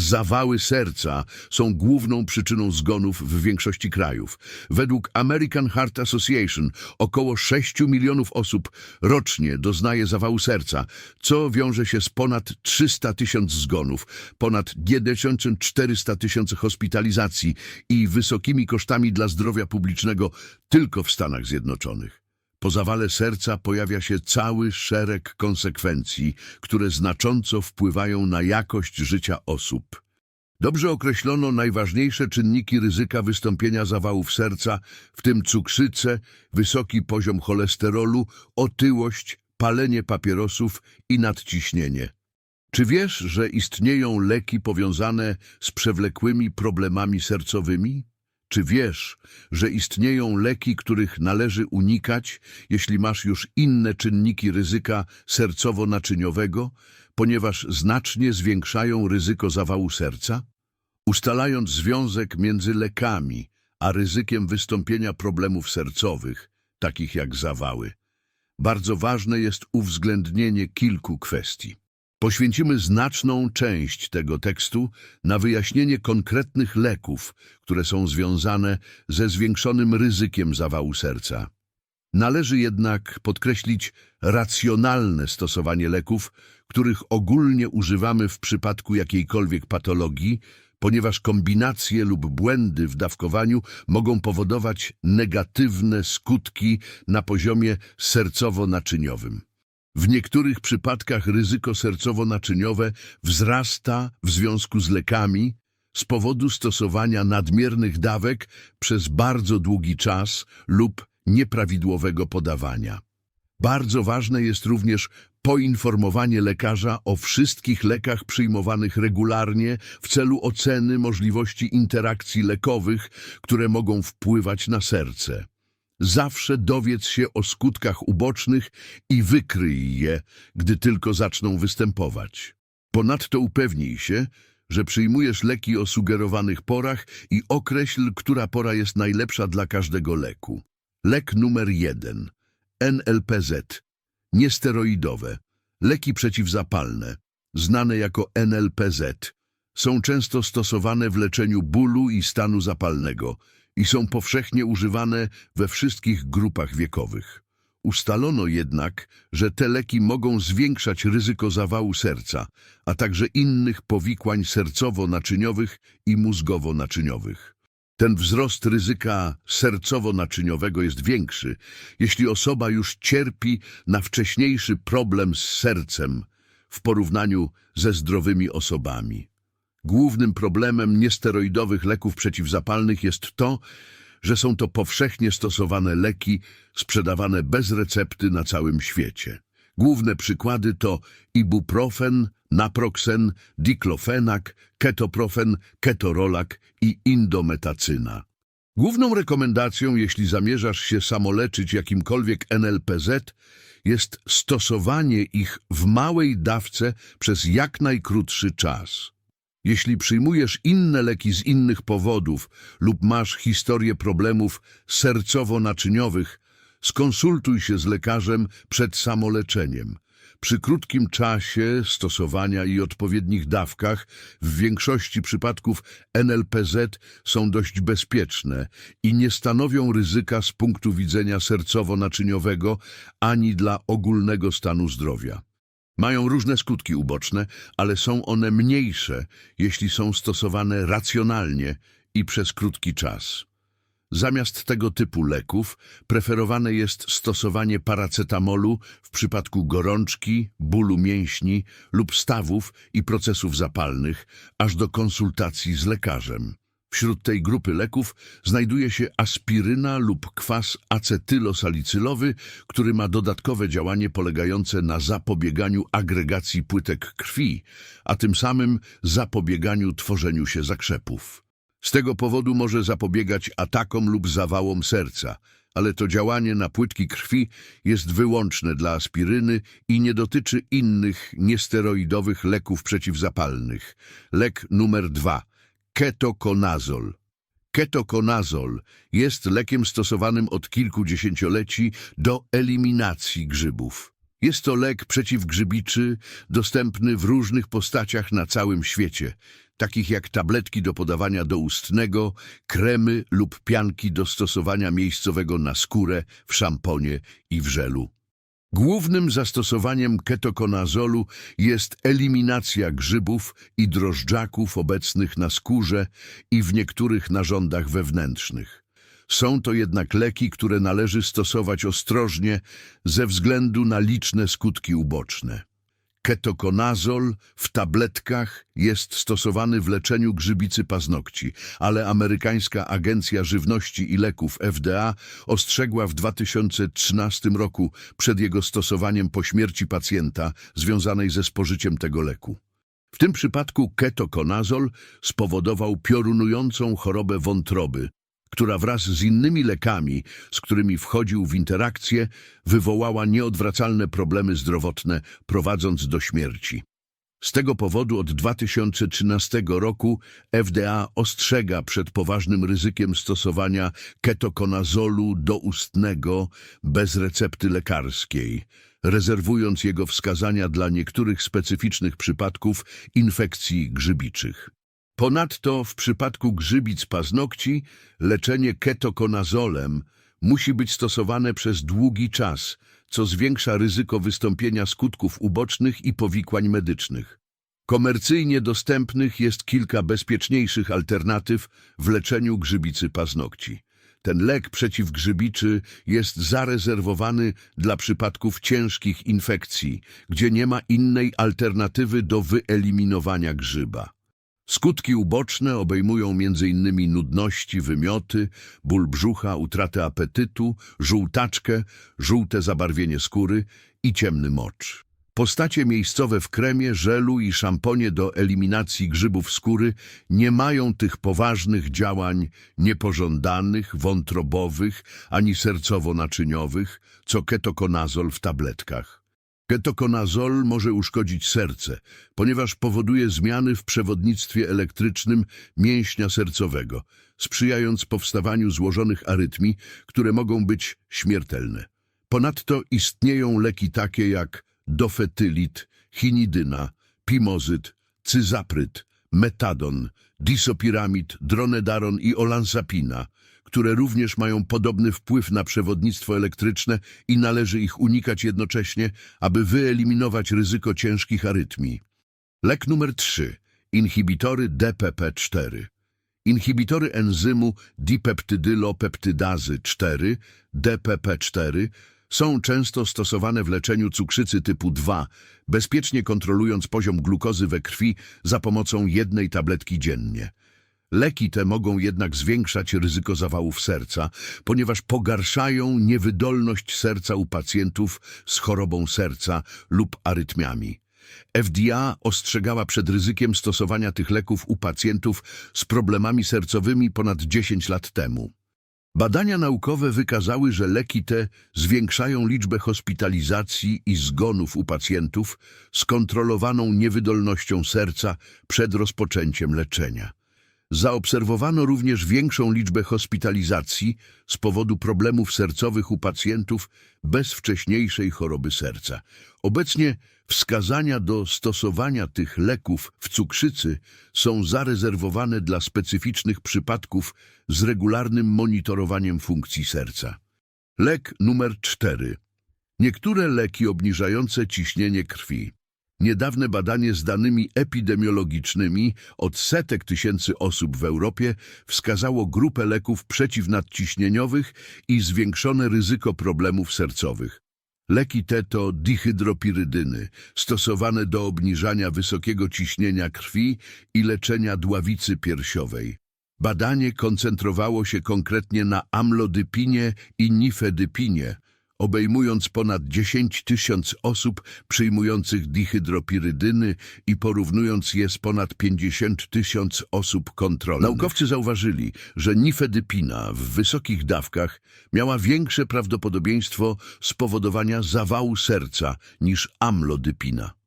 Zawały serca są główną przyczyną zgonów w większości krajów. Według American Heart Association około 6 milionów osób rocznie doznaje zawału serca, co wiąże się z ponad 300 tysięcy zgonów, ponad 1400 tysięcy hospitalizacji i wysokimi kosztami dla zdrowia publicznego tylko w Stanach Zjednoczonych. Po zawale serca pojawia się cały szereg konsekwencji, które znacząco wpływają na jakość życia osób. Dobrze określono najważniejsze czynniki ryzyka wystąpienia zawałów serca, w tym cukrzycę, wysoki poziom cholesterolu, otyłość, palenie papierosów i nadciśnienie. Czy wiesz, że istnieją leki powiązane z przewlekłymi problemami sercowymi? Czy wiesz, że istnieją leki, których należy unikać, jeśli masz już inne czynniki ryzyka sercowo-naczyniowego, ponieważ znacznie zwiększają ryzyko zawału serca? Ustalając związek między lekami a ryzykiem wystąpienia problemów sercowych, takich jak zawały, bardzo ważne jest uwzględnienie kilku kwestii. Poświęcimy znaczną część tego tekstu na wyjaśnienie konkretnych leków, które są związane ze zwiększonym ryzykiem zawału serca. Należy jednak podkreślić racjonalne stosowanie leków, których ogólnie używamy w przypadku jakiejkolwiek patologii, ponieważ kombinacje lub błędy w dawkowaniu mogą powodować negatywne skutki na poziomie sercowo-naczyniowym. W niektórych przypadkach ryzyko sercowo-naczyniowe wzrasta w związku z lekami z powodu stosowania nadmiernych dawek przez bardzo długi czas lub nieprawidłowego podawania. Bardzo ważne jest również poinformowanie lekarza o wszystkich lekach przyjmowanych regularnie w celu oceny możliwości interakcji lekowych, które mogą wpływać na serce. Zawsze dowiedz się o skutkach ubocznych i wykryj je, gdy tylko zaczną występować. Ponadto upewnij się, że przyjmujesz leki o sugerowanych porach i określ, która pora jest najlepsza dla każdego leku. Lek numer 1. NLPZ. Niesteroidowe. Leki przeciwzapalne, znane jako NLPZ, są często stosowane w leczeniu bólu i stanu zapalnego i są powszechnie używane we wszystkich grupach wiekowych. Ustalono jednak, że te leki mogą zwiększać ryzyko zawału serca, a także innych powikłań sercowo-naczyniowych i mózgowo-naczyniowych. Ten wzrost ryzyka sercowo-naczyniowego jest większy, jeśli osoba już cierpi na wcześniejszy problem z sercem w porównaniu ze zdrowymi osobami. Głównym problemem niesteroidowych leków przeciwzapalnych jest to, że są to powszechnie stosowane leki sprzedawane bez recepty na całym świecie. Główne przykłady to ibuprofen, naproxen, diklofenak, ketoprofen, ketorolak i indometacyna. Główną rekomendacją, jeśli zamierzasz się samoleczyć jakimkolwiek NLPZ, jest stosowanie ich w małej dawce przez jak najkrótszy czas. Jeśli przyjmujesz inne leki z innych powodów lub masz historię problemów sercowo-naczyniowych, skonsultuj się z lekarzem przed samoleczeniem. Przy krótkim czasie stosowania i odpowiednich dawkach w większości przypadków NLPZ są dość bezpieczne i nie stanowią ryzyka z punktu widzenia sercowo-naczyniowego ani dla ogólnego stanu zdrowia. Mają różne skutki uboczne, ale są one mniejsze, jeśli są stosowane racjonalnie i przez krótki czas. Zamiast tego typu leków preferowane jest stosowanie paracetamolu w przypadku gorączki, bólu mięśni lub stawów i procesów zapalnych, aż do konsultacji z lekarzem. Wśród tej grupy leków znajduje się aspiryna lub kwas acetylosalicylowy, który ma dodatkowe działanie polegające na zapobieganiu agregacji płytek krwi, a tym samym zapobieganiu tworzeniu się zakrzepów. Z tego powodu może zapobiegać atakom lub zawałom serca, ale to działanie na płytki krwi jest wyłączne dla aspiryny i nie dotyczy innych niesteroidowych leków przeciwzapalnych. Lek numer 2 ketokonazol. Ketokonazol jest lekiem stosowanym od kilku dziesięcioleci do eliminacji grzybów. Jest to lek przeciwgrzybiczy, dostępny w różnych postaciach na całym świecie, takich jak tabletki do podawania doustnego, kremy lub pianki do stosowania miejscowego na skórę, w szamponie i w żelu. Głównym zastosowaniem ketokonazolu jest eliminacja grzybów i drożdżaków obecnych na skórze i w niektórych narządach wewnętrznych. Są to jednak leki, które należy stosować ostrożnie ze względu na liczne skutki uboczne. Ketokonazol w tabletkach jest stosowany w leczeniu grzybicy paznokci, ale amerykańska Agencja Żywności i Leków FDA ostrzegła w 2013 roku przed jego stosowaniem po śmierci pacjenta związanej ze spożyciem tego leku. W tym przypadku ketokonazol spowodował piorunującą chorobę wątroby, która wraz z innymi lekami, z którymi wchodził w interakcję, wywołała nieodwracalne problemy zdrowotne, prowadząc do śmierci. Z tego powodu od 2013 roku FDA ostrzega przed poważnym ryzykiem stosowania ketokonazolu doustnego bez recepty lekarskiej, rezerwując jego wskazania dla niektórych specyficznych przypadków infekcji grzybiczych. Ponadto w przypadku grzybic paznokci leczenie ketokonazolem musi być stosowane przez długi czas, co zwiększa ryzyko wystąpienia skutków ubocznych i powikłań medycznych. Komercyjnie dostępnych jest kilka bezpieczniejszych alternatyw w leczeniu grzybicy paznokci. Ten lek przeciw grzybiczy jest zarezerwowany dla przypadków ciężkich infekcji, gdzie nie ma innej alternatywy do wyeliminowania grzyba. Skutki uboczne obejmują m.in. nudności, wymioty, ból brzucha, utratę apetytu, żółtaczkę, żółte zabarwienie skóry i ciemny mocz. Postacie miejscowe w kremie, żelu i szamponie do eliminacji grzybów skóry nie mają tych poważnych działań niepożądanych, wątrobowych ani sercowo-naczyniowych, co ketokonazol w tabletkach. Ketokonazol może uszkodzić serce, ponieważ powoduje zmiany w przewodnictwie elektrycznym mięśnia sercowego, sprzyjając powstawaniu złożonych arytmii, które mogą być śmiertelne. Ponadto istnieją leki takie jak dofetylit, chinidyna, pimozyt, cyzapryd, metadon, disopiramid, dronedaron i olansapina, które również mają podobny wpływ na przewodnictwo elektryczne i należy ich unikać jednocześnie, aby wyeliminować ryzyko ciężkich arytmii. Lek numer 3. Inhibitory DPP-4. Inhibitory enzymu dipeptydylopeptydazy 4, DPP-4, są często stosowane w leczeniu cukrzycy typu 2, bezpiecznie kontrolując poziom glukozy we krwi za pomocą jednej tabletki dziennie. Leki te mogą jednak zwiększać ryzyko zawałów serca, ponieważ pogarszają niewydolność serca u pacjentów z chorobą serca lub arytmiami. FDA ostrzegała przed ryzykiem stosowania tych leków u pacjentów z problemami sercowymi ponad 10 lat temu. Badania naukowe wykazały, że leki te zwiększają liczbę hospitalizacji i zgonów u pacjentów z kontrolowaną niewydolnością serca przed rozpoczęciem leczenia. Zaobserwowano również większą liczbę hospitalizacji z powodu problemów sercowych u pacjentów bez wcześniejszej choroby serca. Obecnie wskazania do stosowania tych leków w cukrzycy są zarezerwowane dla specyficznych przypadków z regularnym monitorowaniem funkcji serca. Lek numer 4. Niektóre leki obniżające ciśnienie krwi. Niedawne badanie z danymi epidemiologicznymi od setek tysięcy osób w Europie wskazało grupę leków przeciwnadciśnieniowych i zwiększone ryzyko problemów sercowych. Leki te to dihydropirydyny, stosowane do obniżania wysokiego ciśnienia krwi i leczenia dławicy piersiowej. Badanie koncentrowało się konkretnie na amlodypinie i nifedypinie, obejmując ponad 10 tysięcy osób przyjmujących dihydropirydyny i porównując je z ponad 50 tysięcy osób kontrolnych. Naukowcy zauważyli, że nifedypina w wysokich dawkach miała większe prawdopodobieństwo spowodowania zawału serca niż amlodypina.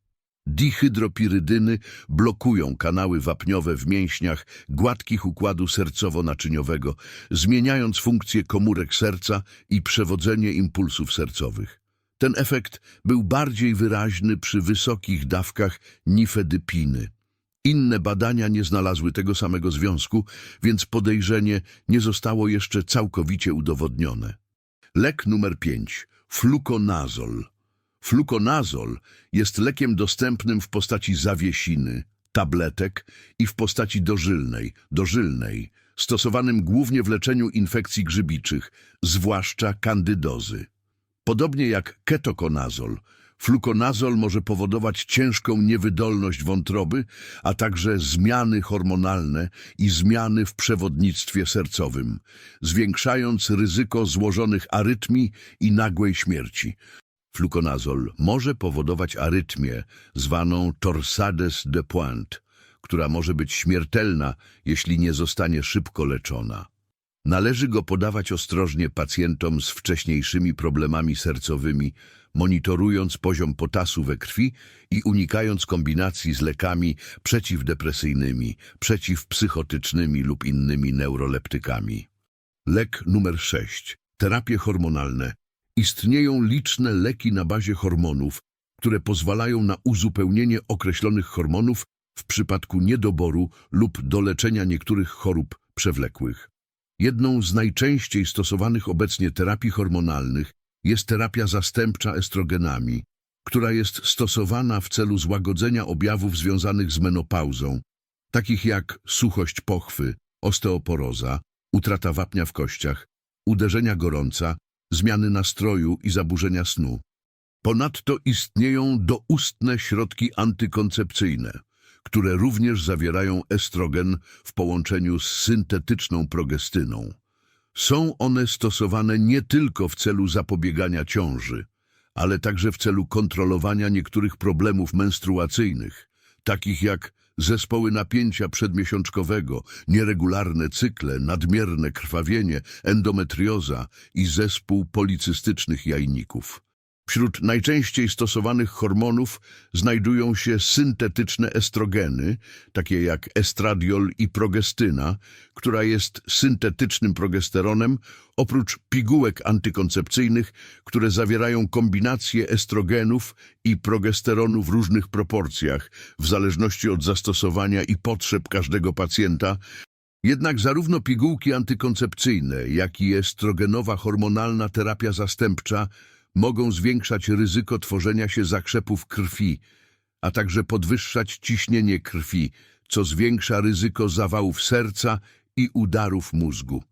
Dihydropirydyny blokują kanały wapniowe w mięśniach gładkich układu sercowo-naczyniowego, zmieniając funkcję komórek serca i przewodzenie impulsów sercowych. Ten efekt był bardziej wyraźny przy wysokich dawkach nifedypiny. Inne badania nie znalazły tego samego związku, więc podejrzenie nie zostało jeszcze całkowicie udowodnione. Lek numer 5. Fluconazol. Fluconazol jest lekiem dostępnym w postaci zawiesiny, tabletek i w postaci dożylnej, dożylnej, stosowanym głównie w leczeniu infekcji grzybiczych, zwłaszcza kandydozy. Podobnie jak ketokonazol, flukonazol może powodować ciężką niewydolność wątroby, a także zmiany hormonalne i zmiany w przewodnictwie sercowym, zwiększając ryzyko złożonych arytmii i nagłej śmierci. Fluconazol może powodować arytmię zwaną torsades de pointe, która może być śmiertelna, jeśli nie zostanie szybko leczona. Należy go podawać ostrożnie pacjentom z wcześniejszymi problemami sercowymi, monitorując poziom potasu we krwi i unikając kombinacji z lekami przeciwdepresyjnymi, przeciwpsychotycznymi lub innymi neuroleptykami. Lek numer 6. Terapie hormonalne. Istnieją liczne leki na bazie hormonów, które pozwalają na uzupełnienie określonych hormonów w przypadku niedoboru lub do leczenia niektórych chorób przewlekłych. Jedną z najczęściej stosowanych obecnie terapii hormonalnych jest terapia zastępcza estrogenami, która jest stosowana w celu złagodzenia objawów związanych z menopauzą, takich jak suchość pochwy, osteoporoza, utrata wapnia w kościach, uderzenia gorąca, zmiany nastroju i zaburzenia snu. Ponadto istnieją doustne środki antykoncepcyjne, które również zawierają estrogen w połączeniu z syntetyczną progestyną. Są one stosowane nie tylko w celu zapobiegania ciąży, ale także w celu kontrolowania niektórych problemów menstruacyjnych, takich jak zespoły napięcia przedmiesiączkowego, nieregularne cykle, nadmierne krwawienie, endometrioza i zespół policystycznych jajników. Wśród najczęściej stosowanych hormonów znajdują się syntetyczne estrogeny, takie jak estradiol i progestyna, która jest syntetycznym progesteronem, oprócz pigułek antykoncepcyjnych, które zawierają kombinacje estrogenów i progesteronu w różnych proporcjach, w zależności od zastosowania i potrzeb każdego pacjenta, jednak zarówno pigułki antykoncepcyjne, jak i estrogenowa hormonalna terapia zastępcza mogą zwiększać ryzyko tworzenia się zakrzepów krwi, a także podwyższać ciśnienie krwi, co zwiększa ryzyko zawałów serca i udarów mózgu.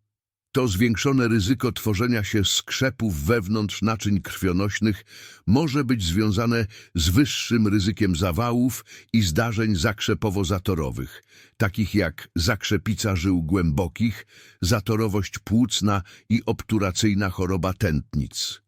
To zwiększone ryzyko tworzenia się skrzepów wewnątrz naczyń krwionośnych może być związane z wyższym ryzykiem zawałów i zdarzeń zakrzepowo-zatorowych, takich jak zakrzepica żył głębokich, zatorowość płucna i obturacyjna choroba tętnic.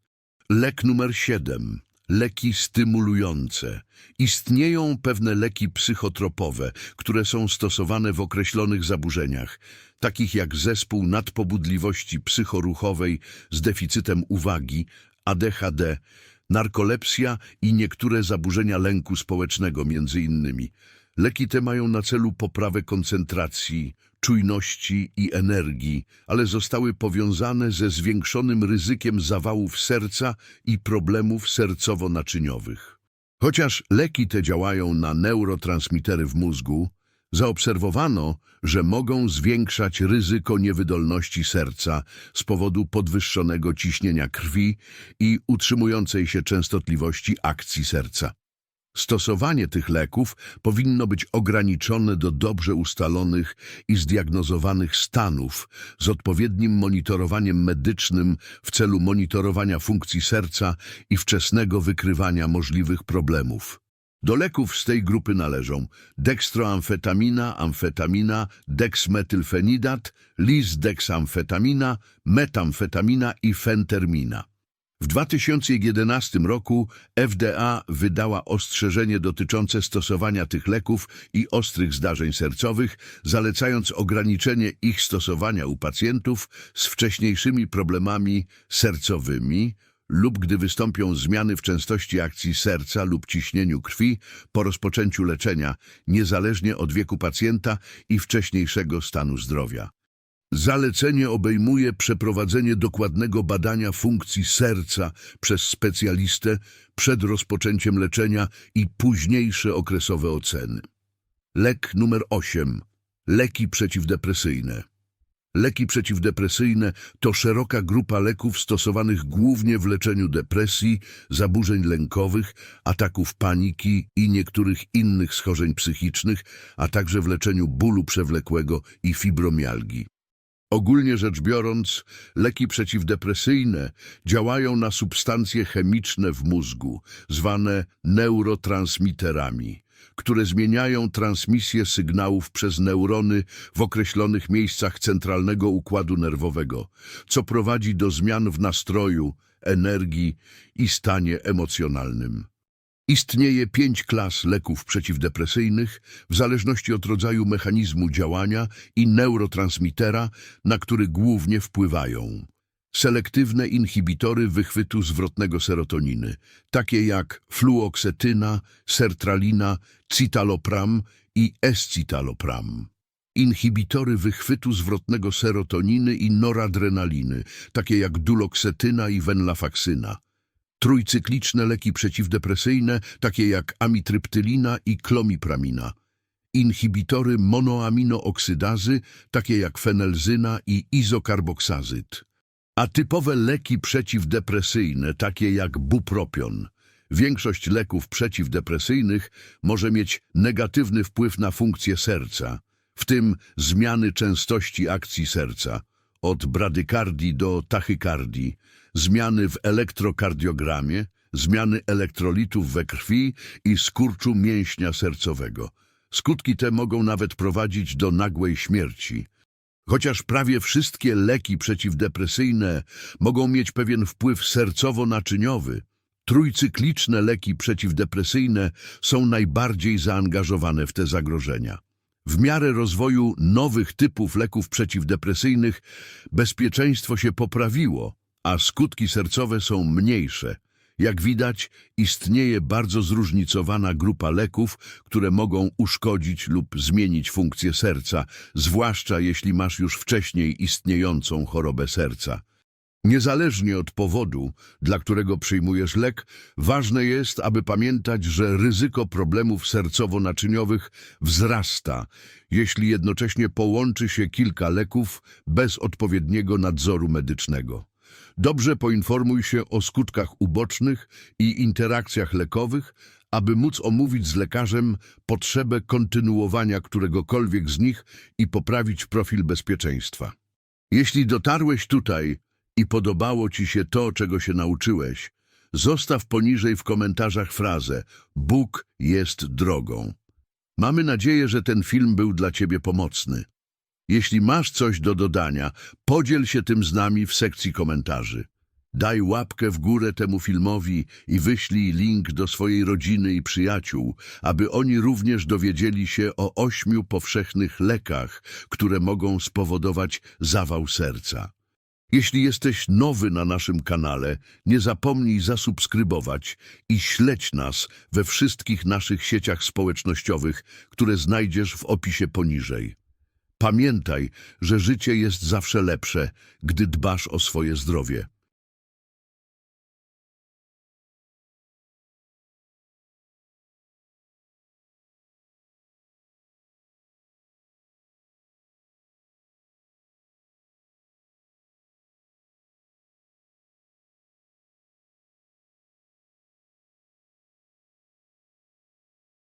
Lek numer 7. Leki stymulujące. Istnieją pewne leki psychotropowe, które są stosowane w określonych zaburzeniach, takich jak zespół nadpobudliwości psychoruchowej z deficytem uwagi, ADHD, narkolepsja i niektóre zaburzenia lęku społecznego między innymi. Leki te mają na celu poprawę koncentracji, czujności i energii, ale zostały powiązane ze zwiększonym ryzykiem zawałów serca i problemów sercowo-naczyniowych. Chociaż leki te działają na neurotransmitery w mózgu, zaobserwowano, że mogą zwiększać ryzyko niewydolności serca z powodu podwyższonego ciśnienia krwi i utrzymującej się częstotliwości akcji serca. Stosowanie tych leków powinno być ograniczone do dobrze ustalonych i zdiagnozowanych stanów z odpowiednim monitorowaniem medycznym w celu monitorowania funkcji serca i wczesnego wykrywania możliwych problemów. Do leków z tej grupy należą dextroamfetamina, amfetamina, dexmetylfenidat, lisdexamfetamina, metamfetamina i fentermina. W 2011 roku FDA wydała ostrzeżenie dotyczące stosowania tych leków i ostrych zdarzeń sercowych, zalecając ograniczenie ich stosowania u pacjentów z wcześniejszymi problemami sercowymi lub gdy wystąpią zmiany w częstości akcji serca lub ciśnieniu krwi po rozpoczęciu leczenia, niezależnie od wieku pacjenta i wcześniejszego stanu zdrowia. Zalecenie obejmuje przeprowadzenie dokładnego badania funkcji serca przez specjalistę przed rozpoczęciem leczenia i późniejsze okresowe oceny. Lek numer 8. Leki przeciwdepresyjne. Leki przeciwdepresyjne to szeroka grupa leków stosowanych głównie w leczeniu depresji, zaburzeń lękowych, ataków paniki i niektórych innych schorzeń psychicznych, a także w leczeniu bólu przewlekłego i fibromialgii. Ogólnie rzecz biorąc, leki przeciwdepresyjne działają na substancje chemiczne w mózgu, zwane neurotransmiterami, które zmieniają transmisję sygnałów przez neurony w określonych miejscach centralnego układu nerwowego, co prowadzi do zmian w nastroju, energii i stanie emocjonalnym. Istnieje pięć klas leków przeciwdepresyjnych w zależności od rodzaju mechanizmu działania i neurotransmitera, na który głównie wpływają. Selektywne inhibitory wychwytu zwrotnego serotoniny, takie jak fluoksetyna, sertralina, citalopram i escitalopram. Inhibitory wychwytu zwrotnego serotoniny i noradrenaliny, takie jak duloksetyna i venlafaksyna. Trójcykliczne leki przeciwdepresyjne, takie jak amitryptylina i klomipramina. Inhibitory monoaminooksydazy, takie jak fenelzyna i izokarboksazyt. Atypowe leki przeciwdepresyjne, takie jak bupropion. Większość leków przeciwdepresyjnych może mieć negatywny wpływ na funkcję serca, w tym zmiany częstości akcji serca, od bradykardii do tachykardii, zmiany w elektrokardiogramie, zmiany elektrolitów we krwi i skurczu mięśnia sercowego. Skutki te mogą nawet prowadzić do nagłej śmierci. Chociaż prawie wszystkie leki przeciwdepresyjne mogą mieć pewien wpływ sercowo-naczyniowy, trójcykliczne leki przeciwdepresyjne są najbardziej zaangażowane w te zagrożenia. W miarę rozwoju nowych typów leków przeciwdepresyjnych bezpieczeństwo się poprawiło, a skutki sercowe są mniejsze. Jak widać, istnieje bardzo zróżnicowana grupa leków, które mogą uszkodzić lub zmienić funkcję serca, zwłaszcza jeśli masz już wcześniej istniejącą chorobę serca. Niezależnie od powodu, dla którego przyjmujesz lek, ważne jest, aby pamiętać, że ryzyko problemów sercowo-naczyniowych wzrasta, jeśli jednocześnie połączy się kilka leków bez odpowiedniego nadzoru medycznego. Dobrze poinformuj się o skutkach ubocznych i interakcjach lekowych, aby móc omówić z lekarzem potrzebę kontynuowania któregokolwiek z nich i poprawić profil bezpieczeństwa. Jeśli dotarłeś tutaj i podobało Ci się to, czego się nauczyłeś, zostaw poniżej w komentarzach frazę Bóg jest drogą. Mamy nadzieję, że ten film był dla Ciebie pomocny. Jeśli masz coś do dodania, podziel się tym z nami w sekcji komentarzy. Daj łapkę w górę temu filmowi i wyślij link do swojej rodziny i przyjaciół, aby oni również dowiedzieli się o ośmiu powszechnych lekach, które mogą spowodować zawał serca. Jeśli jesteś nowy na naszym kanale, nie zapomnij zasubskrybować i śledź nas we wszystkich naszych sieciach społecznościowych, które znajdziesz w opisie poniżej. Pamiętaj, że życie jest zawsze lepsze, gdy dbasz o swoje zdrowie.